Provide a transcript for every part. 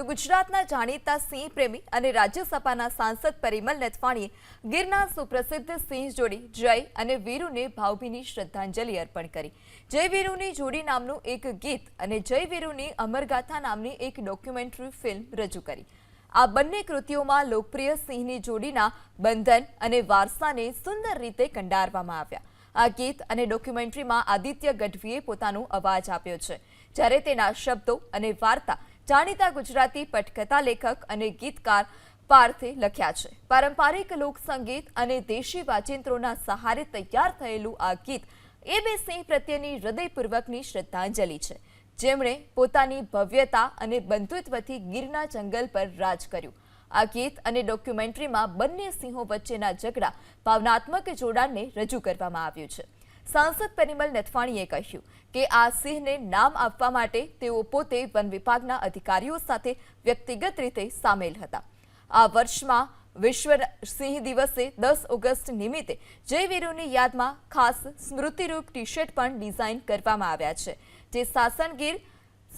તો ગુજરાતના જાણીતા સિંહ પ્રેમી અને રાજ્યસભાના સાંસદ પરિમલ નથવાણીએ ગીરના સુપ્રસિદ્ધ સિંહ જોડી જય અને વીરુને ભાવભીની શ્રદ્ધાંજલિ અર્પણ કરી. જય વીરુની જોડી નામનું એક ગીત અને જય વીરુની અમરગાથા નામની એક ડોક્યુમેન્ટરી ફિલ્મ રજૂ કરી. આ બંને કૃતિઓમાં લોકપ્રિય સિંહની જોડીના બંધન અને વારસાને સુંદર રીતે કંડારવામાં આવ્યા. આ ગીત અને ડોક્યુમેન્ટરીમાં આદિત્ય ગઢવીએ પોતાનો અવાજ આપ્યો છે. જ્યારે તેના શબ્દો અને વાર્તા જાણીતા ગુજરાતી પટકથા લેખક અને ગીતકાર પાર્થે લખ્યા છે. પારંપરિક લોકસંગીત અને દેશી વાચિંત્રોના સહારે તૈયાર થયેલું આ ગીત એ બે સિંહ પ્રત્યેની હૃદયપૂર્વકની શ્રદ્ધાંજલિ છે. જેમણે પોતાની ભવ્યતા અને બંધુત્વથી ગીરના જંગલ પર રાજ કર્યું. આ ગીત અને ડોક્યુમેન્ટરીમાં બંને સિંહો વચ્ચેના ઝઘડા ભાવનાત્મક જોડાણને રજૂ કરવામાં આવ્યું છે. સાંસદ પરિમલ નથવાણીએ કહ્યું કે આ સિંહને નામ આપવા માટે તેઓ પોતે વન વિભાગના અધિકારીઓ સાથે વ્યક્તિગત રીતે સામેલ હતા. આ વર્ષમાં વિશ્વ સિંહ દિવસે દસ ઓગસ્ટ નિમિત્તે જયવીરોની યાદમાં ખાસ સ્મૃતિરૂપ ટી શર્ટ પણ ડિઝાઇન કરવામાં આવ્યા છે. જે સાસણગીર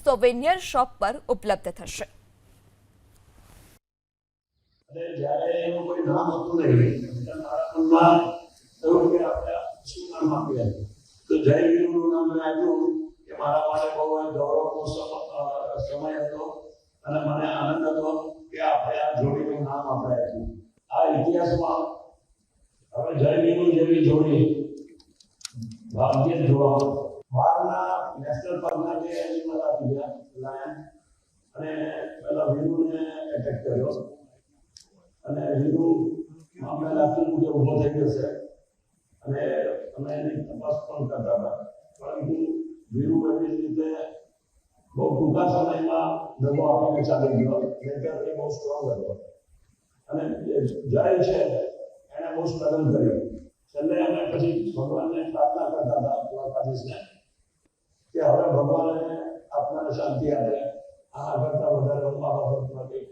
સોવેનિયર શોપ પર ઉપલબ્ધ થશે. જ્યારે એનું કોઈ નામ હતું નહીં અને મને આનંદ હતો થઈ જશે. અને અમે એની તપાસ પણ કરતા હતા. પરંતુ વીરુ રીતે બહુ ટૂંકા સમયમાં દગો આપીને ચાલી ગયો એ બહુ સ્ટ્રોંગ હતો. અને જાય છે એને બહુ સ્ટ્રગલ કર્યું. છેલ્લે અમે પછી ભગવાનને પ્રાર્થના કરતા હતા દ્વારકાધીશને કે હવે ભગવાને આપનાને શાંતિ આપે. આ કરતા વધારે રમવા બાબત નથી